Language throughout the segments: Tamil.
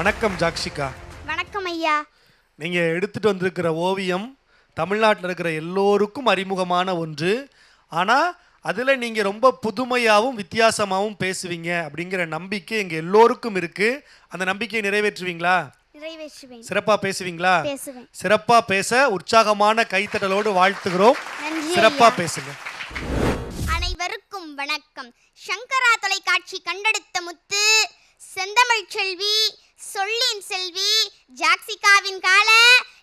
வணக்கம் ஜாக்ஷிகா. வணக்கம் ஐயா. நீங்கள் எடுத்துட்டு வந்திருக்கிற ஓவியம் தமிழ்நாட்டில் இருக்கிற எல்லோருக்கும் அறிமுகமான ஒன்று. ஆனால் அதில் நீங்கள் ரொம்ப புதுமையாகவும் வித்தியாசமாகவும் பேசுவீங்க அப்படிங்கிற நம்பிக்கை எங்கள் எல்லோருக்கும் இருக்குது அந்த நம்பிக்கையை நிறைவேற்றுவீங்களா? நிறைவேற்றுவேன். சிறப்பாக பேசுவீங்களா? சிறப்பாக பேச உற்சாகமான கைத்தட்டலோடு வாழ்த்துகிறோம். சிறப்பாக. பேசுங்க. அனைவருக்கும் வணக்கம். சங்கரா தொலைக்காட்சி கண்டெடுத்த முத்து செந்தமிழ் செல்வி சொல்லின் செல்வி. ஜாக்சிகாவின் கால.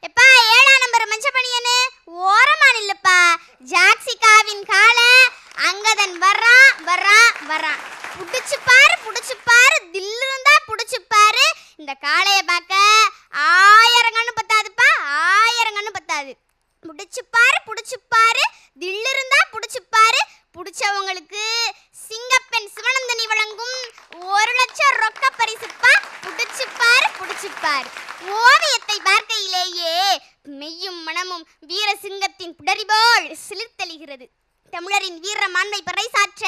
எப்பா ஏழாம் நம்பர் மஞ்ச பணியனு ஓரமா நில்லுப்பா. ஜாக்சிகாவின் கால. அங்கதன் வர்றான் வர்றான் வர்றான் புடிச்சு பாரு புடிச்சு பாரு தில்லு இருந்தா புடிச்சு பாரு இந்த காளைய பார்க்க ஆயிரம் கண்ணு பத்தாதுப்பா. ஆயிரம் கண்ணு பத்தாது. புடிச்சு பாரு புடிச்சு பாரு தில்லு இருந்தா புடிச்சு பாரு புடிச்சவங்களுக்கு சிங்கப்பெண் சிவனந்தனி வழங்கும் ஒரு லட்சம் ரொக்க பரிசு பாரு ஓவியத்தை பார்க்கையிலேயே மெய்யும் மனமும் வீர சிங்கத்தின் புடரிபோல் சிலிர்த்தெழுகிறது. தமிழரின் வீர மாண்பை பறைசாற்ற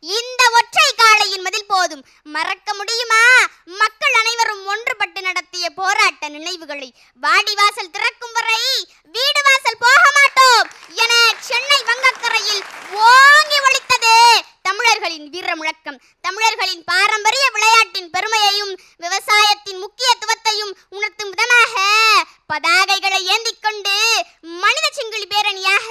இந்த ஒற்றை காளையின் மதில் போதும். மறக்க முடியுமா? மக்கள் அனைவரும் ஒன்றுபட்டு நடத்திய போராட்ட நினைவுகளை வாடிவாசல் திறக்கும் வரை வீடு வாசல் பதாகைகளை ஏந்திக் கொண்டு மனித சிங்கிளி பேரணியாக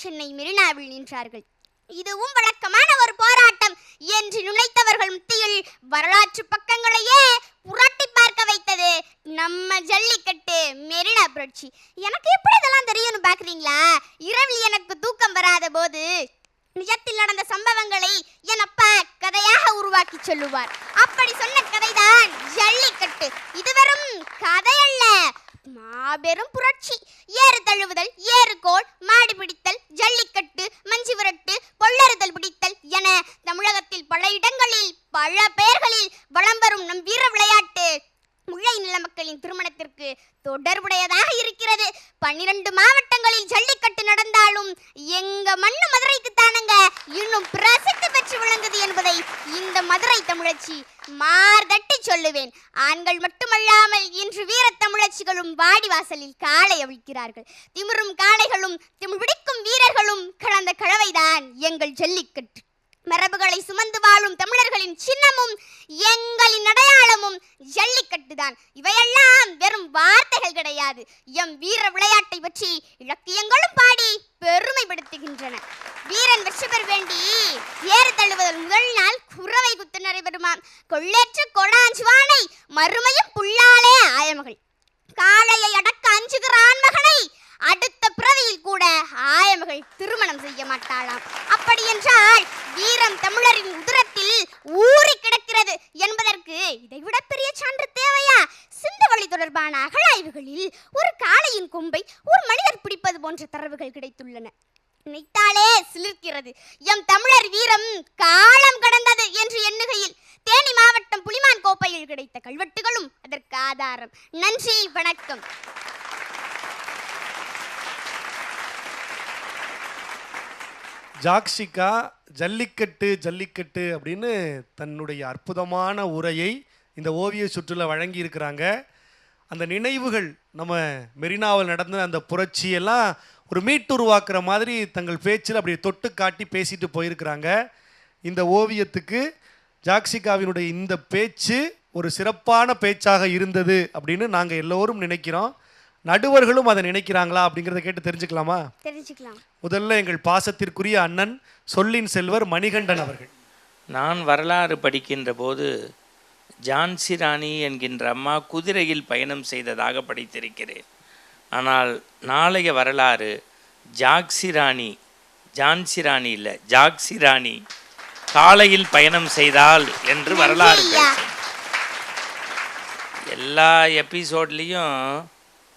சென்னை மெரினாவில் நின்றார்கள். இதுவும் வழக்கமான ஒரு போராட்டம் என்று நினைத்தவர்கள் மத்தியில் வரலாற்று பக்கங்களையே புரட்டி பார்க்க வைத்தது நம்ம ஜல்லிக்கட்டு மெரினா புரட்சி. எனக்கு எப்படி இதெல்லாம் தெரியும்னு பாக்குறீங்களா இரவில் எனக்கு தூக்கம் வராத போது நிஜத்தில் நடந்த சம்பவங்களை என் அப்பா கதையாக உருவாக்கி சொல்லுவார். அப்படி சொன்ன கதைதான் ஜல்லிக்கட்டு. இது வெறும் கதை அல்ல மாபெரும் புரட்சி. ஏறு தழுவுதல் ஏறுகோல் மாடு பிடித்தல் ஜல்லிக்கட்டு மஞ்சு விரட்டு கொள்ளறுதல் பிடித்தல் என தமிழகத்தில் பல இடங்களில் பல பெயர்களில் வளம் வரும் நம் வீர விளையாட்டு. முல்லை நில மக்களின் திருமணத்திற்கு தொடர்புடையதாக இருக்கிறது. பன்னிரண்டு மாவட்டங்களில் ஜல்லிக்கட்டு நடந்தாலும் எங்க மண்ணு மதுரைக்கு தானங்க இன்னும் பிரசித்தி பெற்று விளங்குது என்பதை இந்த மதுரை தமிழச்சி மார்தட்டி சொல்லுவேன். ஆண்கள் மட்டுமல்லாமல் இன்று வீர வாடிவாசலில் காளை அவிழ்க்கிறார்கள். திமிரும் காளைகளும் திமிழ் பிடிக்கும் வீரர்களும் கலந்த கலவைதான் எங்கள் ஜல்லிக்கட்டு. மரபுகளை சுமந்து வாழும் தமிழர்களின் சின்னமும் எங்களின் அடையாளமும் ஜல்லிக்கட்டு தான் இவையெல்லாம் வெறும் வார்த்தைகள் கிடையாது. எம் வீர விளையாட்டை பற்றி இலக்கியங்களும் பாடி பெருமைப்படுத்துகின்றன. வீரன் வெற்றி பெற வேண்டி ஏறு தழுவுதல் முதல் நாள் குறவை கொள்ளேற்ற கொடாஞ்சுவானை. மறுமையும் புல்லாலே ஆயமகள். காளையை அடக்க அஞ்சுகிறான் மகனை. அடுத்த பிறவியில் கூட ஆயமகள் திருமணம் செய்ய மாட்டாளாம். அப்படி என்றால் வீரம் தமிழரின் உதிரத்தில் ஊறி கிடக்கிறது என்பதற்கு இதைவிட பெரிய சான்று தேவையா? சிந்தவழி தொடர்பான அகழாய்வுகளில் ஒரு காளையின் கொம்பை ஒரு மனிதர் பிடிப்பது போன்ற தரவுகள் கிடைத்துள்ளன. நிட்டாலே சிலிர்க்கிறது. எம் தமிழர் வீரம் காலம் கடந்தது என்று எண்ணுகையில் தேனி மாவட்டம் புலிமான் கோப்பையில் கிடைத்த கல்வெட்டுகளும் அதற்கு ஆதாரம். நன்றி வணக்கம். ஜாக்ஷிகா ஜல்லிக்கட்டு ஜல்லிக்கட்டு அப்படின்னு தன்னுடைய அற்புதமான உரையை இந்த ஓவிய சுற்றுல வழங்கி இருக்கிறாங்க அந்த நினைவுகள் நம்ம மெரினாவில் நடந்த அந்த புரட்சியெல்லாம் ஒரு மீட்டுருவாக்குற மாதிரி தங்கள் பேச்சில் அப்படியே தொட்டு காட்டி பேசிட்டு போயிருக்கிறாங்க. இந்த ஓவியத்துக்கு ஜாக்ஷிகாவினுடைய இந்த பேச்சு ஒரு சிறப்பான பேச்சாக இருந்தது அப்படின்னு நாங்கள் எல்லோரும் நினைக்கிறோம். நடுவர்களும் அதை நினைக்கிறாங்களா அப்படிங்கிறத கேட்டு தெரிஞ்சுக்கலாமா? தெரிஞ்சுக்கலாம். முதல்ல எங்கள் பாசத்திற்குரிய அண்ணன் சொல்லின் செல்வர் மணிகண்டன் அவர்கள். நான் வரலாறு படிக்கின்ற போது ஜான்சி ராணி என்கின்ற அம்மா குதிரையில் பயணம் செய்ததாக படித்திருக்கிறேன். ஆனால் நாளைய வரலாறு ஜாக்சி ராணி ஜான்சி ராணி இல்லை ஜாக்சி ராணி காலையில் பயணம் செய்தால் என்று வரலாறு எல்லா எபிசோட்லேயும்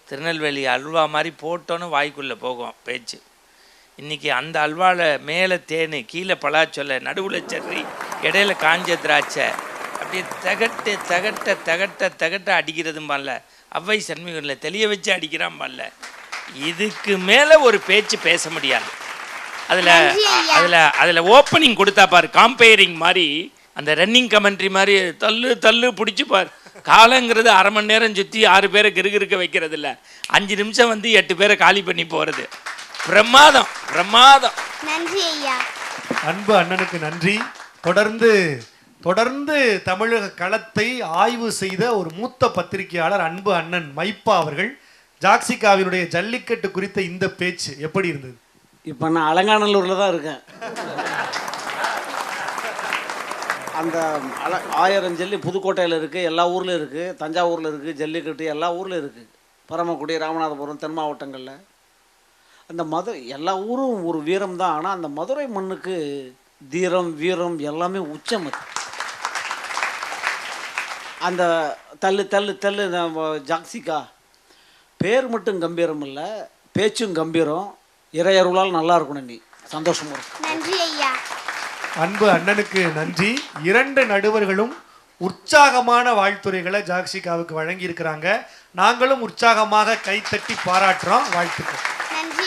திருநெல்வேலி அல்வா மாதிரி போட்டோன்னு வாய்க்குள்ளே போகும் பேச்சு. இன்னைக்கு அந்த அல்வாவில் மேலே தேன் கீழே பலாச்சொல்ல நடுவில் சர்ரி இடையில காஞ்ச திராட்சை அப்படியே தகட்டு தகட்ட தகட்ட தகட்ட அடிக்கிறதும்பான்ல. அவ்வை சண்முகனில் தெளிய வச்சு அடிக்கிறான்பான்ல இதுக்கு மேலே ஒரு பேச்சு பேச முடியாது. அதில். அதில் அதில் ஓப்பனிங் கொடுத்தா பாரு காம்பேரிங் மாதிரி அந்த ரன்னிங் கமெண்ட்ரி மாதிரி தள்ளு தள்ளு பிடிச்சி பார். காலங்கிறது அரை மணி நேரம் சுற்றி ஆறு பேரை கிறுகிறுக்க வைக்கிறது இல்ல அஞ்சு நிமிஷம் வந்து எட்டு பேரை காலி பண்ணி போகிறது பிரமாதம் பிரமாதம். நன்றி ஐயா அன்பு அண்ணனுக்கு நன்றி. தொடர்ந்து தொடர்ந்து தமிழக களத்தை ஆய்வு செய்த ஒரு மூத்த பத்திரிகையாளர் அன்பு அண்ணன் மைப்பா அவர்கள் ஜாக்சிகாவினுடைய ஜல்லிக்கட்டு குறித்த இந்த பேச்சு எப்படி இருந்தது? இப்போ நான் அலங்காநல்லூரில் தான் இருக்கேன். அந்த அல ஆயிரம் ஜல்லி புதுக்கோட்டையில் இருக்குது எல்லா ஊரில் இருக்குது தஞ்சாவூரில் இருக்குது ஜல்லிக்கட்டு எல்லா ஊரில் இருக்குது பரமக்குடி ராமநாதபுரம் தென் மாவட்டங்களில். அந்த மதுரை எல்லா ஊரும் ஒரு வீரம் தான் ஆனால் அந்த மதுரை மண்ணுக்கு தீரம் வீரம் எல்லாமே உச்சம் அது. அந்த தள்ளு தள்ளு தள்ளு நம்ம ஜாக்சிகா. பேர் மட்டும் கம்பீரம் இல்லை பேச்சும் கம்பீரம். இறையருளால் நல்லா இருக்கணும் நீ. சந்தோஷமா இருக்கும் நன்றி ஐயா. அன்பு அண்ணனுக்கு நன்றி. இரண்டு நடுவர்களும் உற்சாகமான வாழ்த்துரைகளை ஜாக்சிகாவுக்கு வழங்கி இருக்கிறாங்க நாங்களும் உற்சாகமாக கைத்தட்டி பாராட்டுறோம். வாழ்த்துக்கள். நன்றி